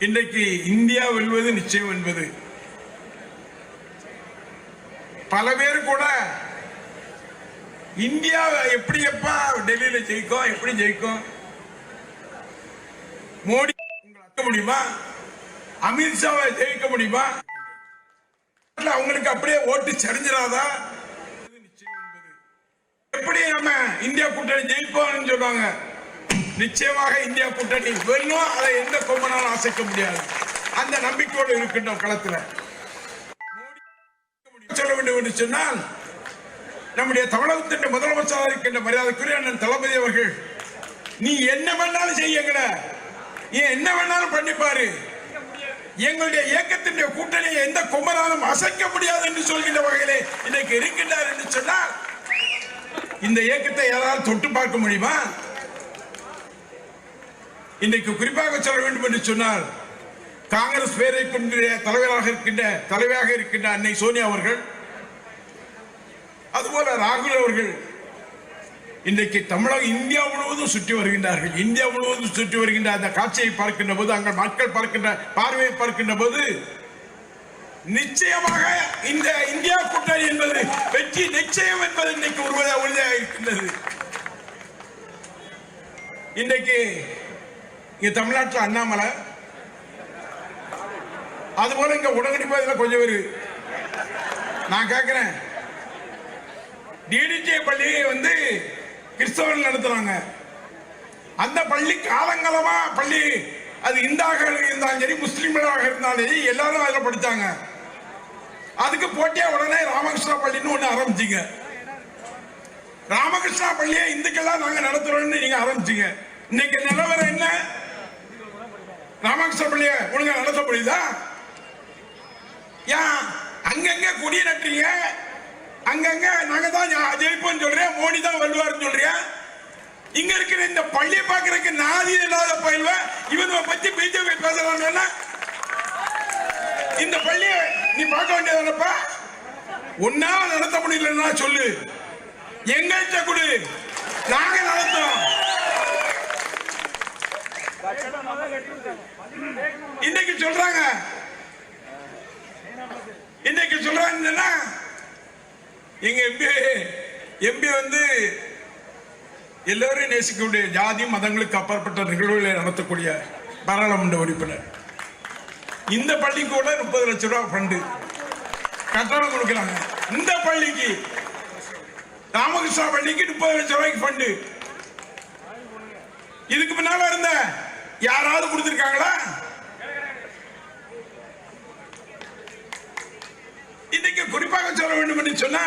இன்றைக்கு இந்தியா வெல்வது நிச்சயம் என்பது. பல பேர் கூட இந்தியா எப்படி எப்பா டெல்லியில ஜெயிக்கும் எப்படி ஜெயிக்கும்? மோடி உங்களை அக்க முடியுமா? அமித்ஷாவை ஜெயிக்க முடியுமா? அவங்களுக்கு அப்படியே ஓட்டு சரிஞ்சிடாதா? நிச்சயம் என்பது. எப்படி நம்ம இந்தியா கூட்டணி ஜெயிப்போம்னு சொல்லுவாங்க. நிச்சயமாக இந்தியா கூட்டணி வெல்லும்? அதை எந்த கொம்பனாலும் அசைக்க முடியாது. அந்த நம்பிக்கையோடு இருக்கின்றோம் களத்தில். சொல்ல வேண்டும் என்று சொன்னால் நம்முடைய தமிழகத்தின் முதலமைச்சராக இருக்கின்ற மரியாதைக்குரிய அண்ணன் தளபதி அவர்கள் நீ என்ன வேணாலும் செய்யுங்கட நீ என்ன வேணாலும் பண்ணிப்பாரு. எங்களுடைய இயக்கத்தினுடைய கூட்டணியை எந்த கொம்பனாலும் அசைக்க முடியாது என்று சொல்கின்ற வகையிலே இன்னைக்கு இருக்கின்றார் என்று சொன்னால் இந்த இயக்கத்தை யாராவது தொட்டு பார்க்க முடியுமா? இன்றைக்கு குறிப்பாக சொல்ல வேண்டும் என்று சொன்னால் காங்கிரஸ் பேரை கொண்ட தலைவராக இருக்கின்ற தலைவராக இருக்கின்ற அன்னை சோனியா அவர்கள் அதுபோல ராகுல் அவர்கள் இன்றைக்கு தமிழக இந்தியா முழுவதும் சுற்றி வருகின்றார்கள். இந்தியா முழுவதும் சுற்றி வருகின்ற அந்த காட்சியை பார்க்கின்ற போது அங்கே மக்கள் பார்க்கின்ற பார்வையை பார்க்கின்ற போது நிச்சயமாக இந்த இந்தியா கூட்டணி என்பது வெற்றி நிச்சயம் என்பது இன்னைக்கு உறுதியாக உறுதியாக இருக்கின்றது. இன்றைக்கு இங்க தமிழ்நாட்டில் அண்ணாமலை. அதுபோல இங்க உடனடி பகுதியில் கொஞ்சம் பேர். நான் கேட்கிறேன் டிடிஜே பள்ளியை வந்து கிறிஸ்தவர்கள் நடத்துறாங்க. அந்த பள்ளி காலங்காலமா பள்ளி அது இந்தாக இருந்தாலும் சரி முஸ்லீம்களாக இருந்தாலும் சரி எல்லாரும் அதில் படித்தாங்க அதுக்கு போட்டியா உடனே ராமகிருஷ்ணா பள்ளின்னு ஒன்று ஆரம்பிச்சிங்க. ராமகிருஷ்ணா பள்ளியை இந்துக்கெல்லாம் நாங்க நடத்துறோம்னு நீங்க ஆரம்பிச்சிங்க. இன்னைக்கு நிலவரம் என்ன? ராமகிருஷ்ண பள்ளிய ஒழுங்கா நடத்த முடியுதா ஏன்? அங்கங்க குடி நட்டுறீங்க? அங்கங்க நாங்க தான் ஜெயிப்போம் சொல்றேன் மோடி தான் வெல்வார்னு சொல்றேன் இங்க இருக்கிற இந்த பள்ளியை பார்க்கறதுக்கு நாதி இல்லாத பயில்வ இவனை பத்தி பிஜேபி பேசலாம் இந்த பள்ளியை நீ பார்க்க வேண்டியதானப்பா? ஒன்னால நடத்த முடியலன்னா சொல்லு. எங்கள்கிட்ட கொடு. நாங்க நடத்துறோம். இன்னைக்கு சொல்றாங்க. இன்னைக்கு சொல்றாங்கன்னா எங்க எம்பி எம்பி வந்து எல்லோரையும் நேசிக்கக்கூடிய ஜாதி மதங்களுக்கு அப்பாற்பட்ட நிகழ்வுகளை நடத்தக்கூடிய பாராளுமன்ற உறுப்பினர். இந்த பள்ளிக்கு கூட முப்பது லட்சம் ரூபாய் ஃபண்டு கட்டணம் கொடுக்குறாங்க. இந்த பள்ளிக்கு ராமகிருஷ்ணா பள்ளிக்கு முப்பது லட்சம் ரூபாய்க்கு ஃபண்டு இதுக்கு முன்னால இருந்த யாராவது கொடுத்திருக்காங்களா? இன்னைக்கு குறிப்பாக சொல்ல வேண்டும் என்று சொன்னா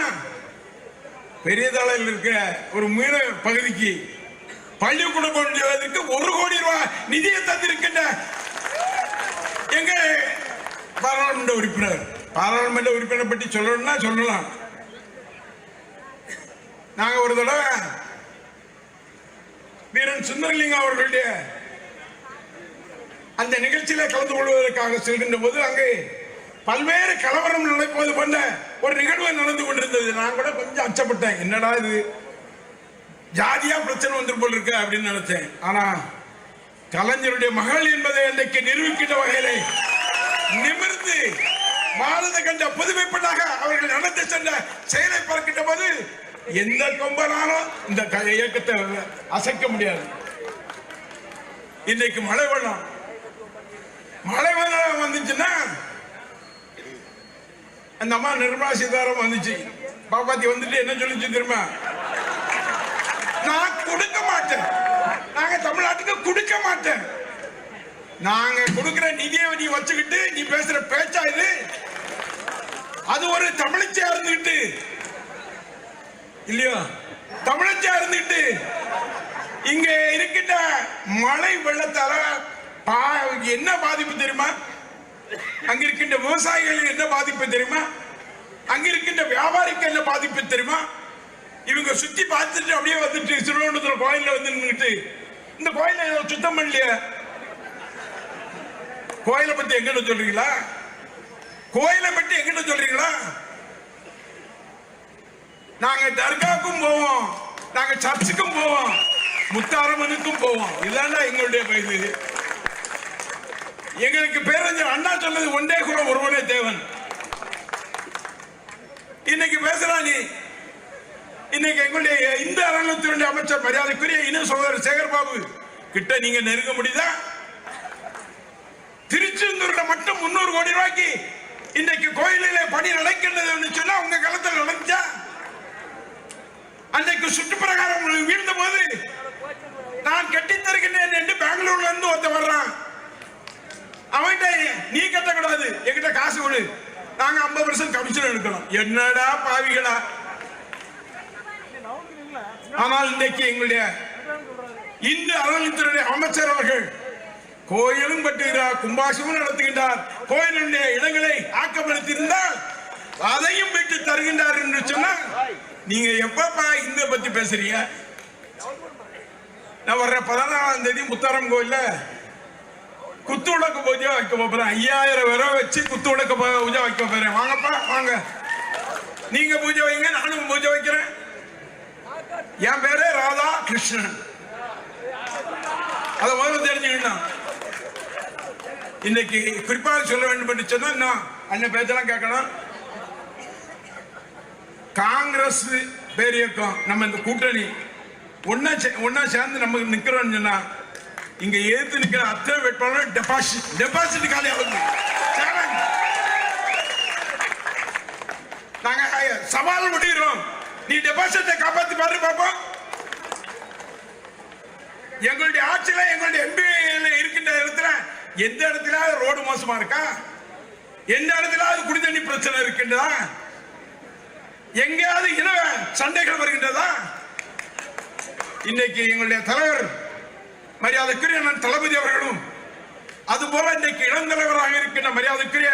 பெரியதாளையில் இருக்கிற ஒரு மீன பகுதிக்கு பள்ளிக்கூடம் கொண்டுவதற்கு ஒரு கோடி ரூபாய் நிதியை தந்திருக்கின்ற எங்க பாராளுமன்ற உறுப்பினர். பாராளுமன்ற உறுப்பினர் பற்றி சொல்லணும்னா சொல்லலாம். நாங்க ஒரு தடவை வீரன் சுந்தரலிங்கம் அவர்களுடைய அந்த நிகழ்ச்சியில கலந்து கொள்வதற்காக செல்கின்ற போது அங்கே பல்வேறு கலவரம் நடப்பது போன்ற ஒரு நிகழ்வு நடந்து கொண்டிருந்தது. நான் கூட கொஞ்சம் அச்சப்பட்டேன். என்னடா இது? ஜாதியா பிரச்சனை வந்து போல் இருக்கு அப்படின்னு நினைச்சேன். ஆனா கலைஞருடைய மகள் என்பதை அன்றைக்கு நிரூபிக்கின்ற வகையிலே நிமிர்ந்து பாரத கண்ட புதுமைப்பட்டாக அவர்கள் நடந்து சென்ற செயலை பார்க்கின்ற போது எந்த கொம்பனாலும் இந்த க- இயக்கத்தை அசைக்க முடியாது. இன்னைக்கு மழை வெள்ளம் மழை வெள்ளம். வந்துச்சுன்னா அந்த அம்மா நிர்மலா சீதாராமன் வந்துச்சு. பாப்பாத்தி வந்துட்டு என்ன சொல்லிச்சு தெரியுமா? நான் கொடுக்க மாட்டேன். நாங்க தமிழ்நாட்டுக்கு கொடுக்க மாட்டேன். நாங்க கொடுக்கிற நிதியை நீ வச்சுக்கிட்டு நீ பேசுற பேச்சா இது? அது ஒரு தமிழச்சியா இருந்துகிட்டு. இல்லையோ? தமிழச்சியா இருந்துகிட்டு. இங்க இருக்கின்ற மழை வெள்ளத்தால பா- என்ன பாதிப்பு தெரியுமா? அங்க இருக்கின்ற விவசாயிகளுக்கு என்ன பாதிப்பு தெரியுமா? அங்க இருக்கின்ற வியாபாரிக்கு என்ன பாதிப்பு தெரியுமா? இவங்க சுத்தி பார்த்துட்டு அப்படியே வந்துட்டு திருவனந்தபுர கோயில்ல வந்து நின்றுட்டு இந்த கோயில சுத்தம் பண்ணலையே. கோயிலை பத்தி எங்கிட்ட சொல்றீங்களா? கோயிலை பத்தி எங்கிட்ட சொல்றீங்களா? நாங்க தர்காவுக்கும் போவோம். நாங்க சர்ச்சுக்கும் போவோம். முத்தாரம்மனுக்கும் போவோம். இதுதான் எங்களுடைய பயிர் எங்களுக்கு பேரறிஞர் அண்ணா சொன்னது ஒன்றே கூட ஒருவனே தேவன். இன்னைக்கு பேசுறா நீ. இன்னைக்கு எங்களுடைய இந்த அரங்கத்தினுடைய அமைச்சர் மரியாதைக்குரிய இன சகோதரர் சேகர்பாபு கிட்ட நீங்க நெருங்க முடியுதா? திருச்செந்தூர்ல மட்டும் முன்னூறு கோடி ரூபாய்க்கு இன்னைக்கு கோயிலிலே பணி நடக்கின்றது சொன்னா உங்க களத்தில் நடந்துச்சா? அன்னைக்கு சுற்றுப்பிரகாரம் வீழ்ந்த போது நான் கட்டி தருகின்றேன் என்று பெங்களூர்ல இருந்து ஒருத்த வர்றான். அவன்கிட்ட நீ கட்டக்கூடாது என்கிட்ட காசு கொடு. நாங்க ஐம்பது பர்சன்ட் கமிஷன் எடுக்கணும். என்னடா பாவிகளா? ஆனால் இன்றைக்கு எங்களுடைய இந்து அறநிலைத்துறை அமைச்சர் அவர்கள் கோயிலும் கட்டுகிறார் கும்பாசமும் நடத்துகின்றார். கோயிலுடைய இடங்களை ஆக்கப்படுத்தியிருந்தால் அதையும் விட்டு தருகின்றார் என்று சொன்னால் நீங்க எப்பப்பா இந்து பத்தி பேசுறீங்க? நான் வர்ற பதினாறாம் தேதி முத்தாரம் கோயில்ல குத்து விளக்கு பூஜை வைக்க போறேன். ஐயாயிரம் பேரை வச்சு குத்து விளக்கு பூஜை வைக்க போறேன். வாங்கப்பா வாங்க. நீங்க பூஜை வைங்க நானும் பூஜை வைக்கிறேன். என் பேரு ராதா கிருஷ்ணன். அதை முதல்ல தெரிஞ்சுக்கணும். இன்னைக்கு குறிப்பாக சொல்ல வேண்டும் என்று சொன்னா இன்னும் அண்ணன் பேச்செல்லாம் கேட்கணும். காங்கிரஸ் பேர் இயக்கம். நம்ம இந்த கூட்டணி. ஒன்னா சே- ஒன்னா சேர்ந்து நம்ம நிக்கிறோம்னு சொன்னா இங்க ஏத்து நிக்கிற அத்தனை வேட்பாளர் டெபாசிட் டெபாசிட் காலி ஆகுது நாங்க சவால் முடிகிறோம் நீ டெபாசிட்டை காப்பாத்தி பாரு பாப்போம். எங்களுடைய ஆட்சியில எங்களுடைய எம்பி இருக்கின்ற இடத்துல எந்த இடத்துல ரோடு மோசமா இருக்கா? எந்த இடத்துல குடி தண்ணி பிரச்சனை இருக்கின்றதா? எங்கேயாவது இன சண்டைகள் வருகின்றதா? இன்னைக்கு எங்களுடைய தலைவர் மரியாதைக்குரிய நான் தளபதி அவர்களும் அதுபோல இன்னைக்கு இளந்தலைவராக இருக்கின்ற மரியாதைக்குரிய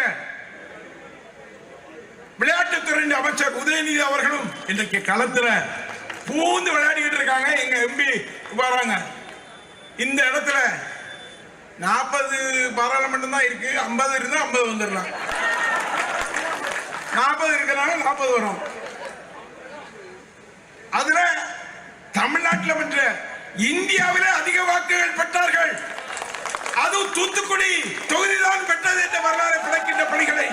விளையாட்டுத்துறை அமைச்சர் உதயநிதி அவர்களும் இன்றைக்கு களத்துல பூந்து விளையாடிக்கிட்டு இருக்காங்க. எங்க எம்பி வராங்க. இந்த இடத்துல நாற்பது பாராளுமன்றம் தான் இருக்கு. ஐம்பது இருந்தா ஐம்பது வந்துடலாம். நாற்பது இருக்கிறனால நாற்பது வரும். அதுல தமிழ்நாட்டில் பண்ற இந்தியாவிலே அதிக வாக்குகள் பெற்றார்கள். அதுவும் தூத்துக்குடி தொகுதிதான் பெற்றது என்ற வரலாறு பிழைக்கின்ற பணிகளை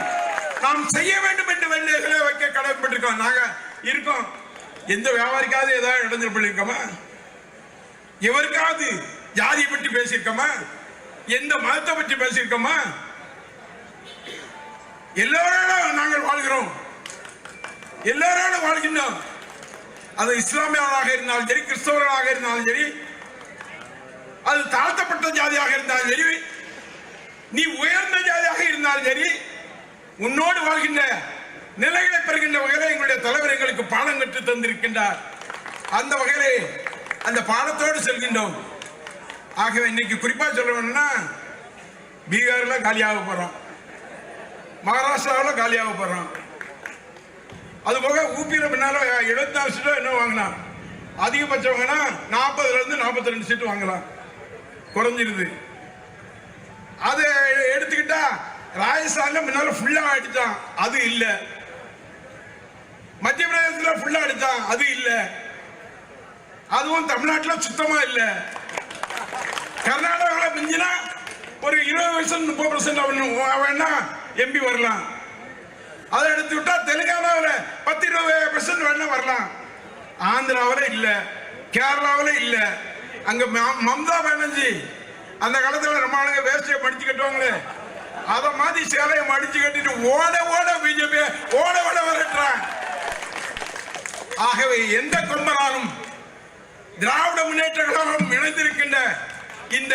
நாம் செய்ய வேண்டும் என்று வேண்டிய வைக்க கடமைப்பட்டிருக்கோம் நாங்க இருக்கோம் எந்த வியாபாரிக்காவது ஏதாவது இடைஞ்சல் பண்ணிருக்கோமா எவருக்காவது ஜாதியை பற்றி பேசியிருக்கோமா? எந்த மதத்தை பற்றி பேசியிருக்கோமா? எல்லோரோட நாங்கள் வாழ்கிறோம். எல்லோரோட வாழ்கின்றோம். அது இஸ்லாமியர்களாக இருந்தாலும் சரி கிறிஸ்தவர்களாக இருந்தாலும் சரி அது தாழ்த்தப்பட்ட ஜாதியாக இருந்தாலும் சரி நீ உயர்ந்த ஜாதியாக இருந்தாலும் சரி உன்னோடு வாழ்கின்ற நிலைகளை பெறுகின்ற வகையில் எங்களுடைய தலைவர் எங்களுக்கு பாடம் கற்று தந்திருக்கின்றார். அந்த வகையிலே அந்த பாடத்தோடு செல்கின்றோம். ஆகவே இன்னைக்கு குறிப்பா சொல்ல வேணும்னா பீகார்ல காலியாக போறோம். மகாராஷ்டிராவில் காலியாக போறோம். அது போக ஊபியில் பின்னால எழுபத்தி நாலு சீட்டோ என்ன வாங்கலாம் அதிகபட்சம் வாங்கினா நாற்பத்தி ரெண்டு சீட்டு வாங்கலாம். குறைஞ்சிருது. அது எடுத்துக்கிட்டா ராஜஸ்தான்ல முன்னால ஃபுல்லாக அடித்தான் அது இல்லை. மத்திய பிரதேசத்தில் ஃபுல்லாக அடித்தான் அது இல்லை. அதுவும் தமிழ்நாட்டில் சுத்தமாக இல்லை. கர்நாடகாவில் மிஞ்சினா ஒரு இருபது வருஷம் முப்பது பர்சன்ட் வேணா எம்பி வரலாம். அதை எடுத்து விட்டா தெலுங்கானாவில் பத்து இருபது பெர்சன்ட் வேணா வரலாம். ஆந்திராவில் இல்ல கேரளாவில் இல்ல. அங்க மம்தா பானர்ஜி அந்த காலத்துல ரொம்ப ஆளுங்க வேஸ்டியை மடிச்சு கட்டுவாங்களே. அத மாதிரி சேலையை மடிச்சு கட்டிட்டு ஓட ஓட பிஜேபி ஓட ஓட வரட்டுறான் ஆகவே எந்த கொம்பனாலும் திராவிட முன்னேற்ற கழகம் இணைந்திருக்கின்ற இந்த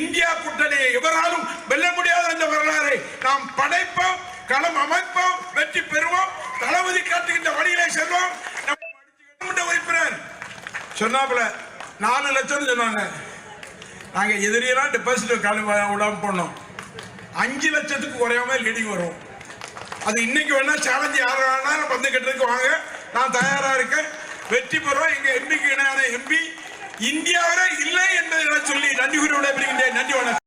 இந்தியா கூட்டணியை எவராலும் வெல்ல முடியாத அந்த வரலாறை நாம் படைப்போம் களம் அமைப்போம் வெற்றி பெறுவோம் தளபதி காட்டுகின்ற வழியிலே செல்வம். நம்ம உறுப்பினர் சொன்னாப்புல நாலு லட்சம் சொன்னாங்க. நாங்க எதிரியெல்லாம் டெபாசிட் விடாம போனோம் அஞ்சு லட்சத்துக்கு குறையாம லீடிங் வரும். அது இன்னைக்கு வேணா சேலஞ்ச் யார் வேணாலும் வந்து கட்டுறதுக்கு வாங்க. நான் தயாரா இருக்கேன். வெற்றி பெறும் எங்க எம்பிக்கு இணையான எம்பி இந்தியாவிலே இல்லை என்பதை சொல்லி நன்றி கூறி விடைபெறுகின்றேன். நன்றி வணக்கம்.